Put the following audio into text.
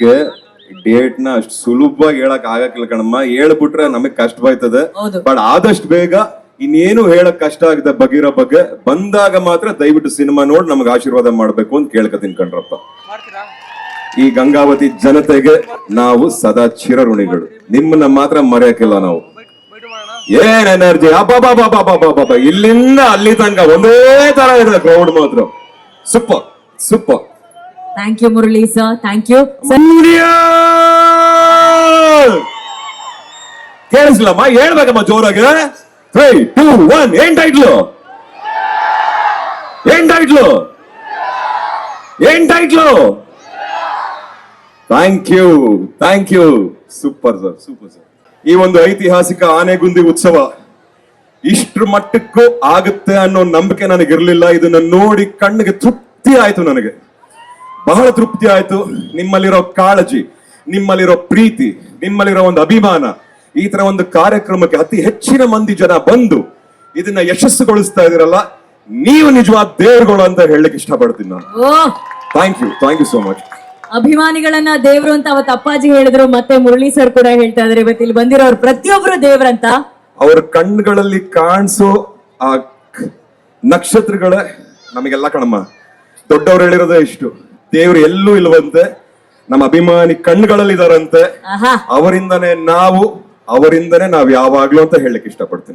ಅದಕ್ಕೆ ಡೇಟ್ನ ಅಷ್ಟು ಸುಲಭವಾಗಿ ಹೇಳಕ್ ಆಗಕ್ಕಿಲ್ಲ ಕಣಮ್ಮ. ಹೇಳ್ಬಿಟ್ರೆ ನಮಗ್ ಕಷ್ಟವಾಯ್ತದೆ ಹೌದು. ಬಟ್ ಆದಷ್ಟು ಬೇಗ ಇನ್ನೇನು ಹೇಳಕ್ ಕಷ್ಟ ಆಗದ ಬಗೆರೋ ಬಗ್ಗೆ ಬಂದಾಗ ಮಾತ್ರ ದಯವಿಟ್ಟು ಸಿನಿಮಾ ನೋಡಿ ನಮ್ಗೆ ಆಶೀರ್ವಾದ ಮಾಡ್ಬೇಕು ಅಂತ ಕೇಳ್ಕತೀನಿ ಕಣ್ರಪ್ಪ. ಈ ಗಂಗಾವತಿ ಜನತೆಗೆ ನಾವು ಸದಾ ಚಿರಋಣಿಗಳು. ನಿಮ್ಮನ್ನ ಮಾತ್ರ ಮರೆಯಕ್ಕಿಲ್ಲ ನಾವು. ಏನ್ ಎನರ್ಜಿ? ಅಬ್ಬಾ ಇಲ್ಲಿಂದ ಅಲ್ಲಿ ತನಕ ಒಂದೇ ತರ ಇದೆ ಕ್ರೌಡ್ ಮಾತ್ರ. Super super. Thank you Murali sir thank you ಕೇಳಿಸ್ಲಮ್ಮ? ಹೇಳ್ಬೇಕಮ್ಮ ಜೋರಾಗಿ. ತ್ರೀ ಟೂ ಒನ್ ಏನ್ ಟೈಟ್ಲು ಏನ್ ಟೈಟ್ಲು ಏನ್ title thank you thank you super sir super sir ಈ ಒಂದು ಐತಿಹಾಸಿಕ ಆನೆಗುಂದಿ ಉತ್ಸವ ಇಷ್ಟ್ರ ಮಟ್ಟಕ್ಕೂ ಆಗುತ್ತೆ ಅನ್ನೋ ನಂಬಿಕೆ ನನಗಿರಲಿಲ್ಲ. ಇದನ್ನ ನೋಡಿ ಕಣ್ಣಿಗೆ ತೃಪ್ತಿ ಆಯ್ತು ನನಗೆ. ಬಹಳ ತೃಪ್ತಿ ಆಯ್ತು. ನಿಮ್ಮಲ್ಲಿರೋ ಕಾಳಜಿ ನಿಮ್ಮಲ್ಲಿರೋ ಪ್ರೀತಿ ನಿಮ್ಮಲ್ಲಿರೋ ಒಂದು ಅಭಿಮಾನ ಈ ತರ ಒಂದು ಕಾರ್ಯಕ್ರಮಕ್ಕೆ ಅತಿ ಹೆಚ್ಚಿನ ಮಂದಿ ಜನ ಬಂದು ಇದನ್ನ ಯಶಸ್ಸುಗೊಳಿಸ್ತಾ ಇದೀರಲ್ಲ ನೀವು ನಿಜವಾದ ದೇವರುಗಳು ಅಂತ ಹೇಳಲಿಕ್ಕೆ ಇಷ್ಟಪಡ್ತೀನಿ ನಾನು. Thank you thank you so much ಅಭಿಮಾನಿಗಳನ್ನ ದೇವ್ರು ಅಂತ ಅವತ್ತು ಅಪ್ಪಾಜಿ ಹೇಳಿದ್ರು ಮತ್ತೆ ಮುರಳಿ ಸರ್ ಕೂಡ ಹೇಳ್ತಾ ಇದಾರೆ ಇವತ್ತು ಇಲ್ಲಿ ಬಂದಿರೋರು ಪ್ರತಿಯೊಬ್ರು ದೇವ್ರಂತ. ಅವ್ರ ಕಣ್ಗಳಲ್ಲಿ ಕಾಣಿಸೋ ಆ ನಕ್ಷತ್ರಗಳೇ ನಮಗೆಲ್ಲ ಕಣಮ್ಮ ದೊಡ್ಡವ್ರು ಹೇಳಿರೋದೇ ಇಷ್ಟು. ದೇವ್ರು ಎಲ್ಲೂ ಇಲ್ವಂತೆ ನಮ್ಮ ಅಭಿಮಾನಿ ಕಣ್ಗಳಲ್ಲಿ ಇದಾರಂತೆ. ಅವರಿಂದನೇ ನಾವು ಅವರಿಂದನೇ ನಾವ್ ಯಾವಾಗ್ಲೂ ಅಂತ ಹೇಳಕ್ ಇಷ್ಟಪಡ್ತೀನಿ.